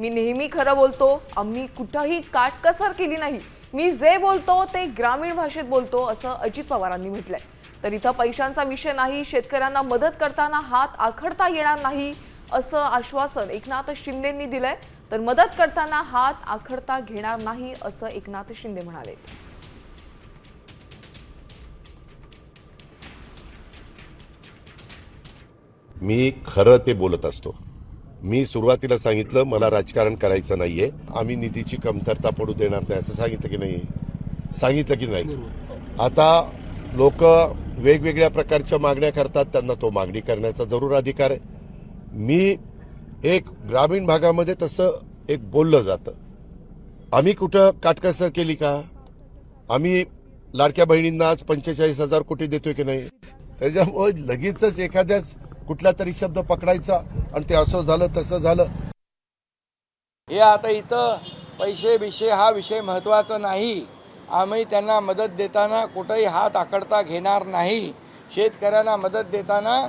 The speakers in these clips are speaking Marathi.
मी नेहमी खरं बोलतो आम्ही कुठंही काटकसर केली नाही. मी जे बोलतो ते ग्रामीण भाषेत बोलतो असं अजित पवारांनी म्हटलंय. तर इथं पैशांचा विषय नाही शेतकऱ्यांना मदत करताना हात आखडता येणार नाही असं आश्वासन एकनाथ शिंदेंनी दिलंय. तर मदत करताना हात आखडता घेणार नाही असं एकनाथ शिंदे म्हणाले. मी खरं ते बोलत असतो. मी सुरुवातीला सांगितलं मला राजकारण करायचं नाहीये. आम्ही निधीची कमतरता पडू देणार नाही असं सांगितलं की नाही? सांगितलं की नाही? आता लोक वेगवेगळ्या प्रकारच्या मागण्या करतात त्यांना तो मागणी करण्याचा जरूर अधिकार आहे. मी एक ग्रामीण भागामध्ये तसं एक बोललं जातं. आम्ही कुठं काटकसर केली का? आम्ही लाडक्या बहिणींना आज पंचेचाळीस हजार कोटी देतोय की नाही? त्याच्यामुळे लगेचच एखाद्याच कुठला तरी शब्द पकडायचा आणि ते असं झालं तसं झालं. हे आता इथं पैसे बिशे हा विषय महत्त्वाचा नाही. आम्ही त्यांना मदत देताना कुठंही हात आकडता घेणार नाही. शेतकऱ्यांना मदत देताना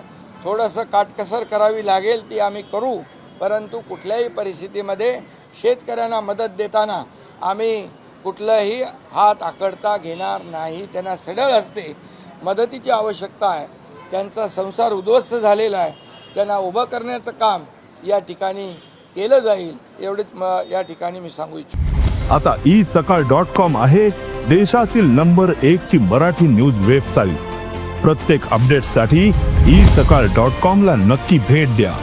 थोडंसं काटकसर करावी लागेल ती आम्ही करू. परंतु कुठल्याही परिस्थितीमध्ये शेतकऱ्यांना मदत देताना आम्ही कुठलंही हात आकडता घेणार नाही. त्यांना सडळ असते. मदतीची आवश्यकता आहे. त्यांचा संसार उद्ध्वस्त झालेला आहे. त्यांना उभं करण्याचं काम या ठिकाणी केलं जाईल एवढेच या ठिकाणी मी सांगू इच्छितो. आता ई सकाळ डॉट कॉम आहे देशातील नंबर एक ची मराठी न्यूज वेबसाईट. प्रत्येक अपडेटसाठी ई सकाळ डॉट कॉम ला नक्की भेट द्या.